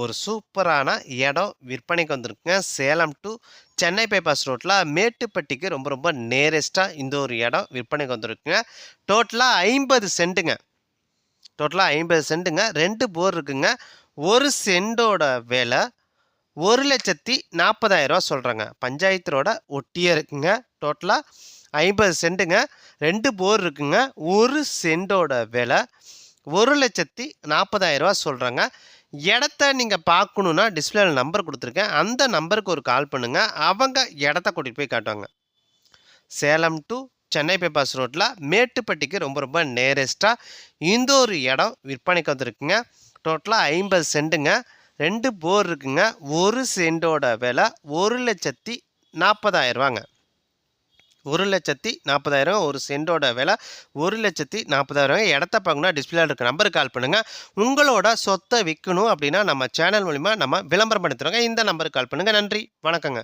ஒரு சூப்பரான இடம் விற்பனைக்கு வந்திருக்குங்க. சேலம் டு சென்னை பைபாஸ் ரோட்டில் மேட்டுப்பட்டிக்கு ரொம்ப ரொம்ப நேரஸ்ட்டாக இந்த ஒரு இடம் விற்பனைக்கு வந்திருக்குங்க. டோட்டலாக ஐம்பது சென்ட்டுங்க டோட்டலாக ஐம்பது சென்ட்டுங்க ரெண்டு போர் இருக்குங்க. ஒரு சென்டோட விலை ஒரு லட்சத்தி நாற்பதாயிரரூவா சொல்கிறாங்க பஞ்சாயத்தோட ஒட்டியே இருக்குங்க. டோட்டலாக ஐம்பது சென்ட்டுங்க ரெண்டு போர் இருக்குங்க. ஒரு சென்டோட விலை ஒரு லட்சத்தி நாற்பதாயிரரூவா சொல்கிறாங்க இடத்த நீங்கள் பார்க்கணுன்னா டிஸ்பிளேல நம்பர் கொடுத்துருக்கேன். அந்த நம்பருக்கு ஒரு கால் பண்ணுங்கள் அவங்க இடத்த கூட்டிகிட்டு போய் காட்டுவாங்க. சேலம் டு சென்னை பைபாஸ் ரோட்டில் மேட்டுப்பட்டிக்கு ரொம்ப ரொம்ப நேரஸ்ட்டாக இந்த ஒரு இடம் விற்பனைக்கு வந்துருக்குங்க. டோட்டலாக ஐம்பது சென்ட்டுங்க ரெண்டு போர் இருக்குங்க. ஒரு சென்டோட விலை ஒரு லட்சத்தி நாற்பதாயிரரூவாங்க ஒரு லட்சத்தி நாற்பதாயிரம் ஒரு சென்டோட விலை ஒரு லட்சத்தி நாற்பதாயிரம். இடத்த பார்க்கணும் டிஸ்பிளே இருக்க நம்பருக்கு கால் பண்ணுங்கள் உங்களோட சொத்தை விற்கணும் அப்படின்னா நம்ம சேனல் மூலிமா நம்ம விளம்பரம் பண்ணி இந்த நம்பருக்கு கால் பண்ணுங்கள் நன்றி. வணக்கங்க.